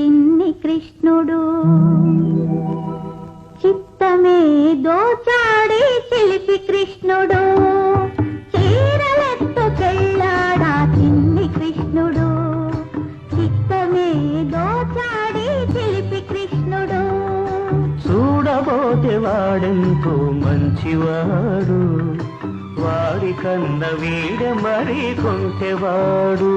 చిన్ని కృష్ణుడు. చిత్తమే దోచాడి చిలిపి కృష్ణుడు. చీరలెత్తుకెళ్ళాడా చిన్ని కృష్ణుడు. చిత్తమే దోచాడి చిలిపి కృష్ణుడు. చూడబోతే వాడెంతో మంచివాడు. వాడి కన్న వీడ మరి కొంటెవాడు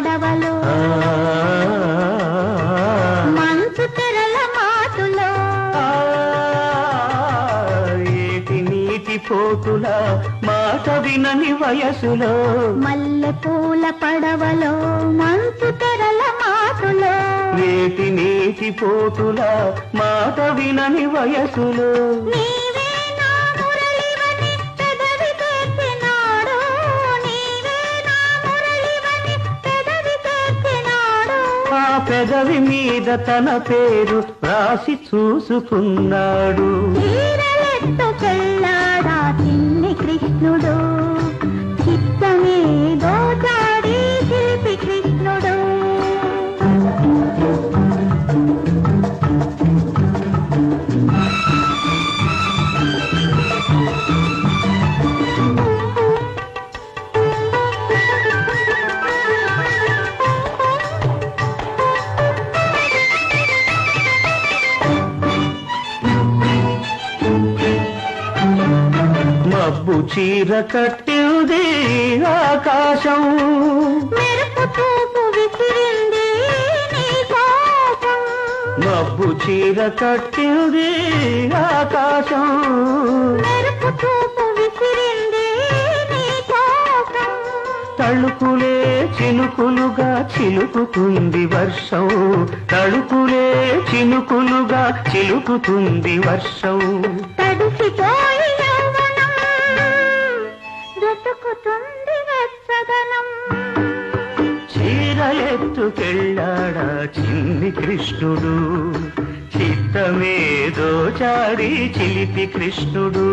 పడవలో మంచు తెరల మాటులో. ఏటి నీటి పోటుల మాట వినని వయసులో. మల్లె పూల పడవలో మంచు తెరల మాటులో. ఏటి నీటి పోటుల మాట వినని వయసులో. నా పెదవి మీద తన పేరు రాసి చూసుకున్నాడు. చీర కట్టింది ఆకాశం. మబ్బు చీర కట్టింది ఆకాశం. తళుకులే చినుకులుగా చిలుకుతుంది వర్షం. తళుకులే చినుకులుగా చిలుకుతుంది వర్షం. తడిసిపోయి ఎత్తుకెళ్ళాడా చిన్ని కృష్ణుడు? చిత్తమేదో చాడి చిలిపి కృష్ణుడు.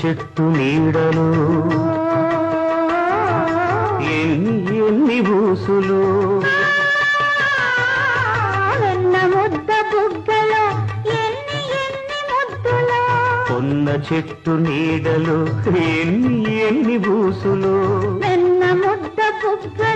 చెట్టు నీడలు ఎన్ని ఎన్ని బూసులు కొన్న చెట్టు నీడలు ఎన్ని ఎన్ని బూసులు వెన్న ముద్ద బుగ్గలో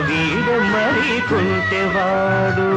వీడ మరి కొంటెవాడు